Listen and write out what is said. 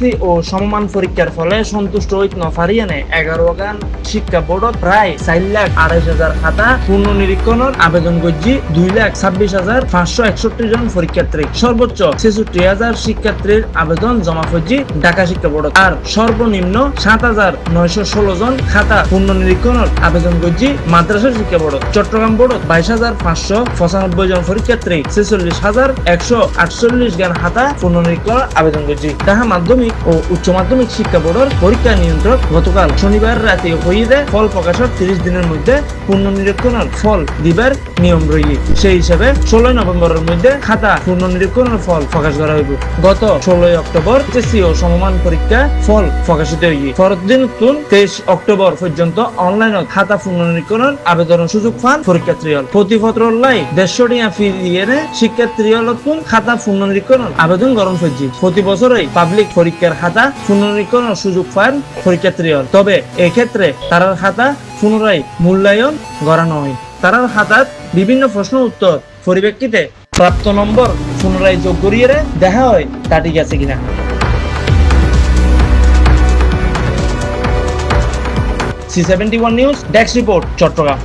HSC ও সমমান পরীক্ষার ফলে সন্তুষ্ট হইত নফারিয়ানে এগারো গান শিক্ষা বোর্ডত প্রায় চার লাখ আড়াইশ হাজার খাতা পূর্ণ নিরীক্ষণের আবেদন করছি, দুই লাখ ছাব্বিশ হাজার পাঁচশো একষট্টি জন পরীক্ষার্থী। সর্বোচ্চ ছেষট্টি হাজার শিক্ষার্থীর আবেদন জমা করছি ঢাকা শিক্ষা বোর্ডত। আর সর্বনিম্ন সাত হাজার নয়শো ষোলো জন খাতা পূর্ণ নিরীক্ষণের আবেদন করছি মাদ্রাসা শিক্ষা বোর্ড চট্টগ্রাম বোর্ডত বাইশ হাজার পাঁচশো পঁচানব্বই জন পরীক্ষার্থী, ছেচল্লিশ হাজার একশো আটচল্লিশ জ্ঞান খাতা পুনর্নীক্ষণ আবেদন করছি। তাহা মাধ্যমিক ও উচ্চ মাধ্যমিক শিক্ষা বোর্ডের পরীক্ষা নিয়ন্ত্রক গতকাল শনিবার রাতে হইয়ে ফল প্রকাশের তিরিশ দিনের মধ্যে পুনর্নিরীক্ষণের ফল দিবার নিয়ম রইলি। সেই হিসাবে ষোলোই নভেম্বরের মধ্যে খাতা পুনর্নিরীক্ষণের ফল প্রকাশ করা হইব। গত ষোলোই অক্টোবর এসএসসি ও সমমান পরীক্ষা ফল প্রকাশিত হইবে। পরদিন তুন তেইশ অক্টোবর পর্যন্ত অনলাইনত খাতা পুনর্নিরীক্ষণের আবেদনের সুযোগ পান পরীক্ষার্থী হল প্রতিপত্র লাই দেড়শো টিয়া ফি দিয়ে শিক্ষার্থী হল খাতা পুনর্নিরীক্ষণের আবেদন গ্রহণ করছি প্রতি বছরই পাবলিক পরীক্ষার খাতা পুনর্নিরীক্ষণের সুযোগ পান পরীক্ষার্থী হল তবে এক্ষেত্রে তারার খাতা পুনরায় মূল্যায়ন করানো হয় তারার খাতাত বিভিন্ন প্রশ্ন উত্তর পরিপ্রেক্ষিতে প্রাপ্ত নম্বর পুনরায় যোগ করিয়ে দেখা হয় তা ঠিক আছে কিনা। C seventy one news, desk report, Chittagong.